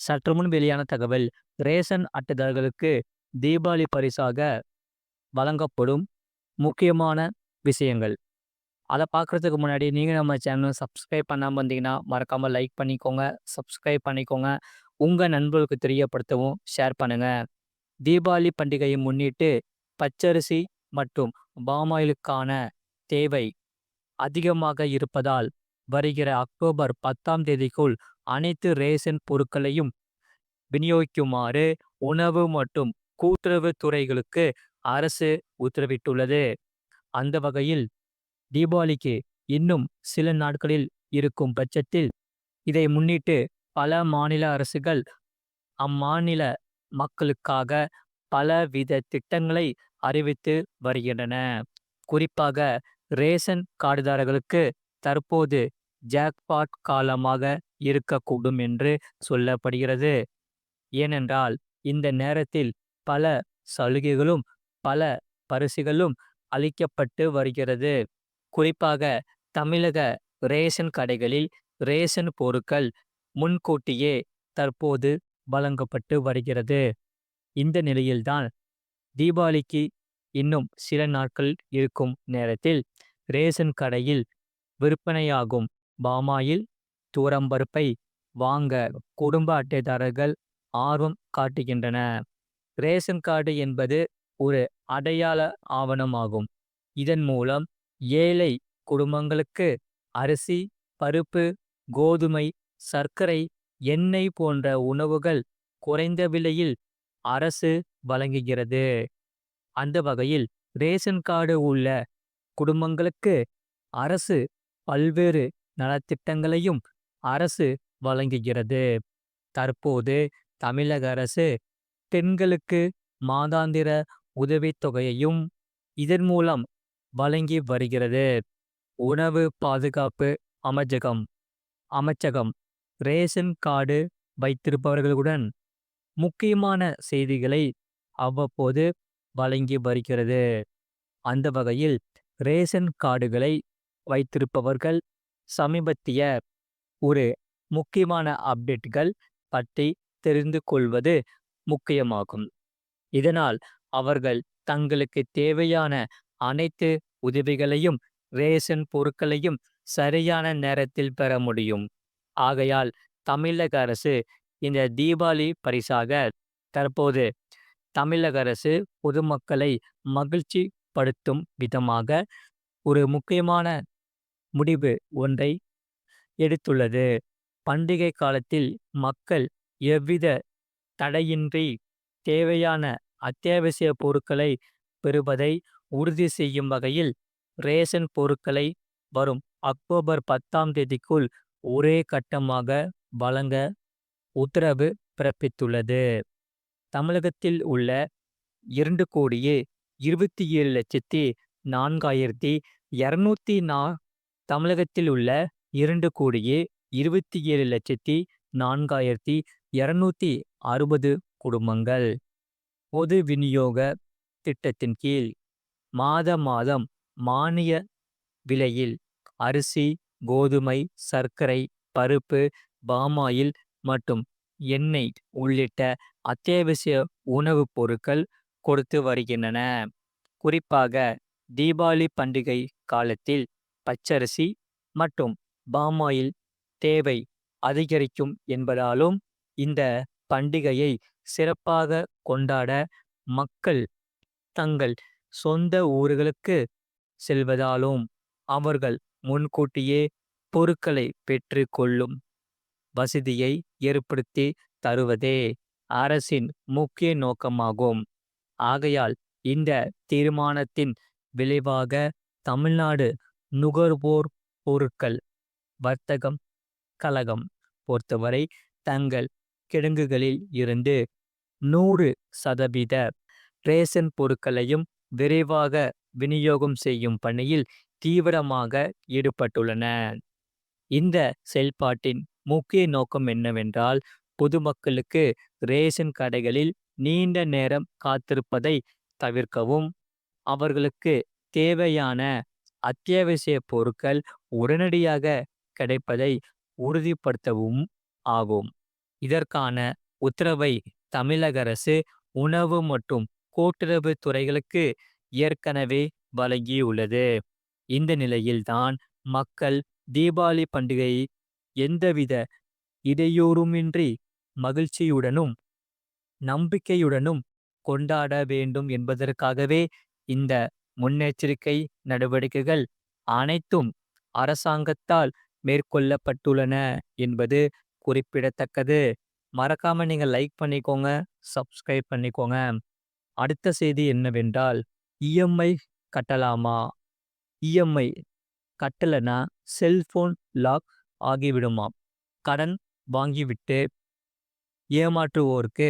சற்று முன் வெளியான தகவல் ரேஷன் அட்டைதாரர்களுக்கு தீபாவளி பரிசாக வழங்கப்படும் முக்கியமான விஷயங்கள். அதை பார்க்குறதுக்கு முன்னாடி நீங்கள் நம்ம சேனலை சப்ஸ்கிரைப் பண்ணாமல் இருந்தீங்கன்னா மறக்காமல் லைக் பண்ணிக்கோங்க சப்ஸ்கிரைப் பண்ணிக்கோங்க. உங்கள் நண்பர்களுக்கு தெரியப்படுத்தவும் ஷேர் பண்ணுங்கள் தீபாவளி பண்டிகையை முன்னிட்டு பச்சரிசி மற்றும் பாமாயிலுக்கான தேவை அதிகமாக இருப்பதால் வருகிற அக்டோபர் பத்தாம் தேதிக்குள் அனைத்து ரேஷன் பொருட்களையும் விநியோகிக்குமாறு உணவு மற்றும் கூட்டுறவு துறைகளுக்கு அரசு உத்தரவிட்டுள்ளது. அந்த வகையில் தீபாவளிக்கு இன்னும் சில நாட்களில் இருக்கும் பட்சத்தில் இதை முன்னிட்டு பல மாநில அரசுகள் அம்மாநில மக்களுக்காக பலவித திட்டங்களை அறிவித்து வருகின்றன. குறிப்பாக ரேஷன் கார்டுதாரர்களுக்கு தற்போது ஜாக்பாட் காலமாக இருக்கக்கூடும் என்று சொல்லப்படுகிறது. ஏனென்றால் இந்த நேரத்தில் பல சலுகைகளும் பல பரிசுகளும் அளிக்கப்பட்டு வருகிறது. குறிப்பாக தமிழக ரேஷன் கடைகளில் ரேஷன் பொருட்கள் முன்கூட்டியே தற்போது வழங்கப்பட்டு வருகிறது. இந்த நிலையில்தான் தீபாவளிக்கு இன்னும் சில நாட்கள் இருக்கும் நேரத்தில் ரேஷன் கடையில் விற்பனையாகும் பாமாயில் தூரம்பருப்பை வாங்க குடும்ப அட்டைதாரர்கள் ஆர்வம் காட்டுகின்றன. ரேஷன் கார்டு என்பது ஒரு அடையாள ஆவணமாகும். இதன் மூலம் ஏழை குடும்பங்களுக்கு அரிசி பருப்பு கோதுமை சர்க்கரை எண்ணெய் போன்ற உணவுகள் குறைந்த விலையில் அரசு வழங்குகிறது. அந்த வகையில் ரேஷன் கார்டு உள்ள குடும்பங்களுக்கு அரசு பல்வேறு நலத்திட்டங்களையும் அரசு வழங்குகிறது. தற்போது தமிழக அரசு பெண்களுக்கு மாதாந்திர உதவித்தொகையையும் இதன் மூலம் வழங்கி வருகிறது. உணவு பாதுகாப்பு அமைச்சகம் அமைச்சகம் ரேஷன் கார்டு வைத்திருப்பவர்களுடன் முக்கியமான செய்திகளை அவ்வப்போது வழங்கி வருகிறது. அந்த வகையில் ரேஷன் கார்டுகளை வைத்திருப்பவர்கள் சமீபத்திய ஒரு முக்கியமான அப்டேட்கள் பற்றி தெரிந்து கொள்வது முக்கியமாகும். இதனால் அவர்கள் தங்களுக்கு தேவையான அனைத்து உதவிகளையும் ரேஷன் பொருட்களையும் சரியான நேரத்தில் பெற முடியும். ஆகையால் தமிழக அரசு இந்த தீபாவளி பரிசாக தற்போது தமிழக அரசு பொதுமக்களை மகிழ்ச்சி படுத்தும் விதமாக ஒரு முக்கியமான முடிவு ஒன்றை எடுத்துள்ளது. பண்டிகை காலத்தில் மக்கள் எவ்வித தடையின்றி தேவையான அத்தியாவசிய பொருட்களை பெறுவதை உறுதி செய்யும் வகையில் ரேஷன் பொருட்களை வரும் அக்டோபர் பத்தாம் தேதிக்குள் ஒரே கட்டமாக வழங்க உத்தரவு பிறப்பித்துள்ளது. தமிழகத்தில் உள்ள இரண்டு கோடியே இருபத்தி ஏழு லட்சத்தி நான்காயிரத்தி இரநூத்தி நா தமிழகத்தில் உள்ள இரண்டு கோடியே இருபத்தி ஏழு லட்சத்தி நான்காயிரத்தி இரநூத்தி அறுபது குடும்பங்கள். பொது விநியோக திட்டத்தின் கீழ் மாத மாதம் மானிய விலையில் அரிசி கோதுமை சர்க்கரை பருப்பு பாமாயில் மற்றும் எண்ணெய் உள்ளிட்ட அத்தியாவசிய உணவுப் பொருட்கள் கொடுத்து வருகின்றன. குறிப்பாக தீபாவளி பண்டிகை காலத்தில் பச்சரிசி மற்றும் பாமாயில் தேவை அதிகரிக்கும் என்பதாலும் இந்த பண்டிகையை சிறப்பாக கொண்டாட மக்கள் தங்கள் சொந்த ஊர்களுக்கு செல்வதாலும் அவர்கள் முன்கூட்டியே பொருட்களை பெற்று கொள்ளும் வசதியை ஏற்படுத்தி தருவதே அரசின் முக்கிய நோக்கமாகும். ஆகையால் இந்த தீர்மானத்தின் விளைவாக தமிழ்நாடு நுகர்வோர் பொருட்கள் வர்த்தகம் கழகம் பொறுத்தவரை தங்கள் கிடங்குகளில் இருந்து நூறு சதவீத ரேஷன் பொருட்களையும் விரைவாக விநியோகம் செய்யும் பணியில் தீவிரமாக ஈடுபட்டுள்ளன. இந்த செயல்பாட்டின் முக்கிய நோக்கம் என்னவென்றால் பொதுமக்களுக்கு ரேஷன் கடைகளில் நீண்ட நேரம் காத்திருப்பதை தவிர்க்கவும் அவர்களுக்கு தேவையான அத்தியாவசிய பொருட்கள் உடனடியாக கிடைப்பதை உறுதிப்படுத்தவும் ஆகும் இதற்கான உத்தரவை தமிழக அரசு உணவு மற்றும் கூட்டுறவு துறைகளுக்கு ஏற்கனவே வழங்கியுள்ளது. இந்த நிலையில்தான் மக்கள் தீபாவளி பண்டிகையை எந்தவித இடையூறுமின்றி மகிழ்ச்சியுடனும், நம்பிக்கையுடனும் கொண்டாட வேண்டும் என்பதற்காகவே இந்த முன்னெச்சரிக்கை நடவடிக்கைகள் அனைத்தும் அரசாங்கத்தால் மேற்கொள்ளப்பட்டுள்ளன என்பது குறிப்பிடத்தக்கது. மறக்காம நீங்க லைக் பண்ணிக்கோங்க, சப்ஸ்கிரைப் பண்ணிக்கோங்க. அடுத்த செய்தி என்னவென்றால், இஎம்ஐ கட்டலாமா? இஎம்ஐ கட்டலனா செல்போன் லாக் ஆகிவிடுமாம். கடன் வாங்கிவிட்டு ஏமாற்றுவோருக்கு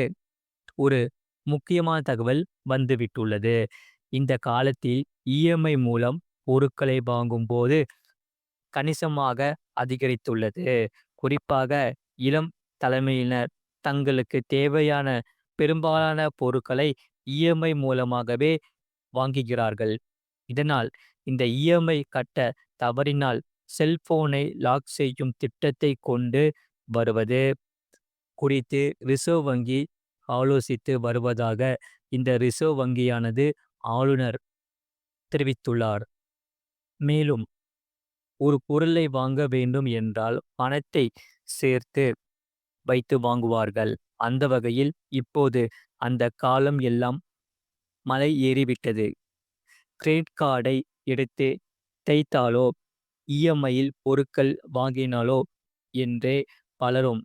ஒரு முக்கியமான தகவல் வந்துவிட்டுள்ளது. இந்த காலத்தில் இஎம்ஐ மூலம் பொருட்களை வாங்கும்போது கணிசமாக அதிகரித்துள்ளது. குறிப்பாக இளம் தலைமையினர் தங்களுக்கு தேவையான பெரும்பாலான பொருட்களை இஎம்ஐ மூலமாகவே வாங்குகிறார்கள். இதனால் இந்த இஎம்ஐ கட்ட தவறினால் செல்போனை லாக் செய்யும் திட்டத்தை கொண்டு வருவது குறித்து ரிசர்வ் வங்கி ஆலோசித்து வருவதாக இந்த ரிசர்வ் வங்கியானது ஆளுநர் தெரிவித்துள்ளார். மேலும் ஒரு பொருளை வாங்க வேண்டும் என்றால் பணத்தை சேர்த்து வைத்து வாங்குவார்கள். அந்த வகையில் இப்போது அந்த காலம் எல்லாம் மலை ஏறிவிட்டது. கிரெடிட் கார்டை எடுத்து தேய்த்தாலோ, இஎம்ஐயில் பொருட்கள் வாங்கினாலோ என்றே பலரும்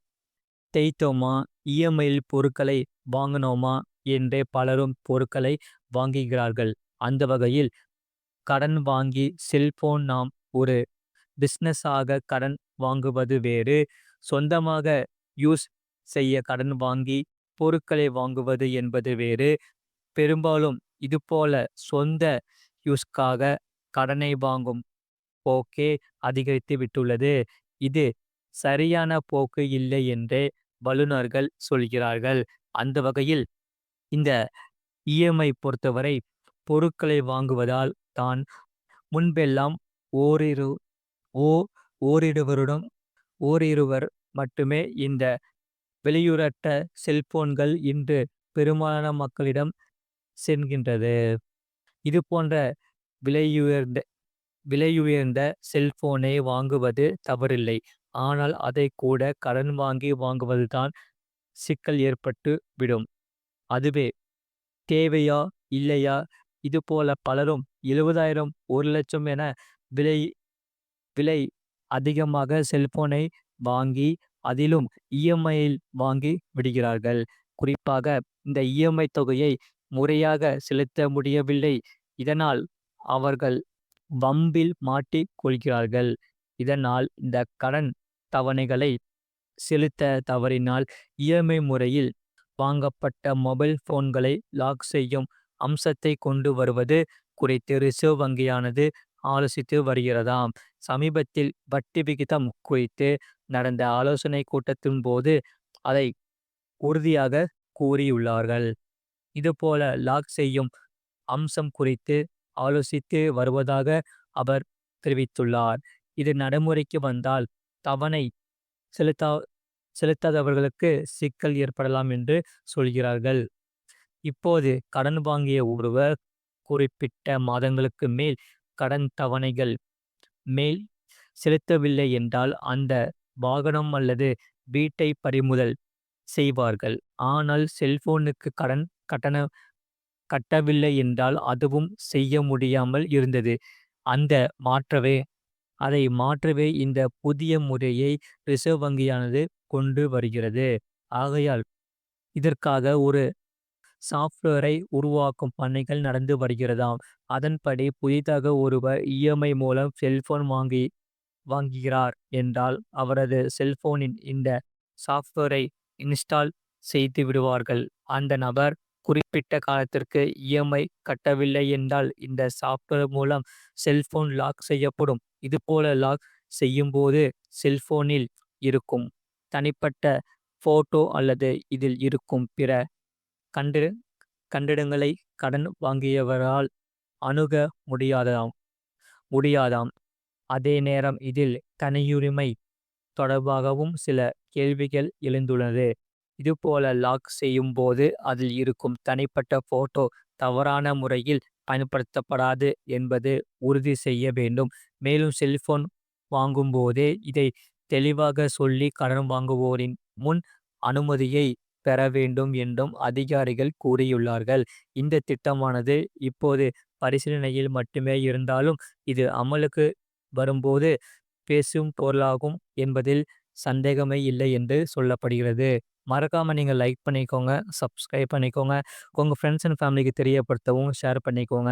தேய்த்தோமா, இஎம்ஐயில் பொருட்களை வாங்கினோமா என்றே பலரும் பொருட்களை வாங்குகிறார்கள். அந்த வகையில் கடன் வாங்கி செல்போன் நாம் ஒரு பிஸ்னஸாக கடன் வாங்குவது வேறு. சொந்தமாக யூஸ் செய்ய கடன் வாங்கி பொருட்களை வாங்குவது என்பது வேறு. பெரும்பாலும் இதுபோல சொந்த யூஸ்க்காக கடனை வாங்கும் போக்கே அதிகரித்து விட்டுள்ளது. இது சரியான போக்கு இல்லை என்றே வல்லுநர்கள் சொல்கிறார்கள். அந்த வகையில் இந்த இஎம்ஐ பொறுத்தவரை பொருட்களை வாங்குவதால் தான் முன்பெல்லாம் ஓரிரு ஓ ஓரிருவருடன் ஓரிருவர் மட்டுமே இந்த வெளியுறட்ட செல்போன்கள் இன்று பெரும்பாலான மக்களிடம் சென்றது இது போன்ற விலையுயர்ந்த விலையுயர்ந்த செல்போனை வாங்குவது தவறில்லை. ஆனால் அதை கூட கடன் வாங்கி வாங்குவதுதான் சிக்கல் ஏற்பட்டு விடும். அதுவே தேவையா இல்லையா இதுபோல பலரும் 70,000 ஒரு லட்சம் என விலை விலை அதிகமாக செல்போனை வாங்கி அதிலும் இஎம்ஐயில் வாங்கி விடுகிறார்கள். குறிப்பாக இந்த இஎம்ஐ தொகையை முறையாக செலுத்த முடியவில்லை. இதனால் அவர்கள் வம்பில் மாட்டிக் கொள்கிறார்கள். இதனால் இந்த கடன் தவணைகளை செலுத்த தவறினால் இஎம்ஐ முறையில் வாங்கப்பட்ட மொபைல் போன்களை லாக் செய்யும் அம்சத்தை கொண்டு வருவது குறித்து ரிசர்வ் வங்கியானது ஆலோசித்து வருகிறதாம். சமீபத்தில் வட்டி விகிதம் குறித்து நடந்த ஆலோசனை கூட்டத்தின் போது அதை உறுதியாக கூறியுள்ளார்கள். இதுபோல லாக் செய்யும் அம்சம் குறித்து ஆலோசித்து வருவதாக அவர் தெரிவித்துள்ளார். இது நடைமுறைக்கு வந்தால் தவணை செலுத்தா செலுத்தாதவர்களுக்கு சிக்கல் ஏற்படலாம் என்று சொல்கிறார்கள். இப்போது கடன் வாங்கிய ஒருவர் குறிப்பிட்ட மாதங்களுக்கு மேல் கடன் தவணைகள் மேல் செலுத்தவில்லை என்றால் அந்த வாகனம் அல்லது வீட்டை பறிமுதல் செய்வார்கள். ஆனால் செல்போனுக்கு கடன் கட்டண கட்டவில்லை என்றால் அதுவும் செய்ய முடியாமல் இருந்தது. அந்த மாற்றவே அதை மாற்றவே இந்த புதிய முறையை ரிசர்வ் வங்கியானது கொண்டு வருகிறது. ஆகையால் இதற்காக ஒரு சாஃப்ட்வேரை உருவாக்கும் பணிகள் நடந்து வருகிறதாம். அதன்படி புதிதாக ஒருவர் இஎம்ஐ மூலம் செல்போன் வாங்கி வாங்குகிறார் என்றால் அவரது செல்போனின் இந்த சாஃப்ட்வேரை இன்ஸ்டால் செய்து விடுவார்கள். அந்த நபர் குறிப்பிட்ட காலத்திற்கு இஎம்ஐ கட்டவில்லை என்றால் இந்த சாஃப்ட்வேர் மூலம் செல்போன் லாக் செய்யப்படும். இதுபோல லாக் செய்யும்போது செல்போனில் இருக்கும் தனிப்பட்ட போட்டோ அல்லது இதில் இருக்கும் பிற கண்டு கண்டிடங்களை கடன் வாங்கியவரால் அணுக முடியாதாம் முடியாதாம். அதே நேரம் இதில் தனியுரிமை தொடர்பாகவும் சில கேள்விகள் எழுந்துள்ளது. இதுபோல லாக் செய்யும்போது அதில் இருக்கும் தனிப்பட்ட போட்டோ தவறான முறையில் பயன்படுத்தப்படாது என்பது உறுதி செய்ய வேண்டும். மேலும் செல்போன் வாங்கும்போதே இதை தெளிவாக சொல்லி கடன் வாங்குவோரின் முன் அனுமதியை பெற வேண்டும் என்றும் அதிகாரிகள் கூறியுள்ளார்கள். இந்த திட்டமானது இப்போது பரிசீலனையில் மட்டுமே இருந்தாலும் இது அமலுக்கு வரும்போது பேசும் பொருளாகும் என்பதில் சந்தேகமே இல்லை என்று சொல்லப்படுகிறது. மறக்காம நீங்க லைக் பண்ணிக்கோங்க, சப்ஸ்கிரைப் பண்ணிக்கோங்க. உங்க ஃப்ரெண்ட்ஸ் அண்ட் ஃபேமிலிக்கு தெரியப்படுத்தவும் ஷேர் பண்ணிக்கோங்க.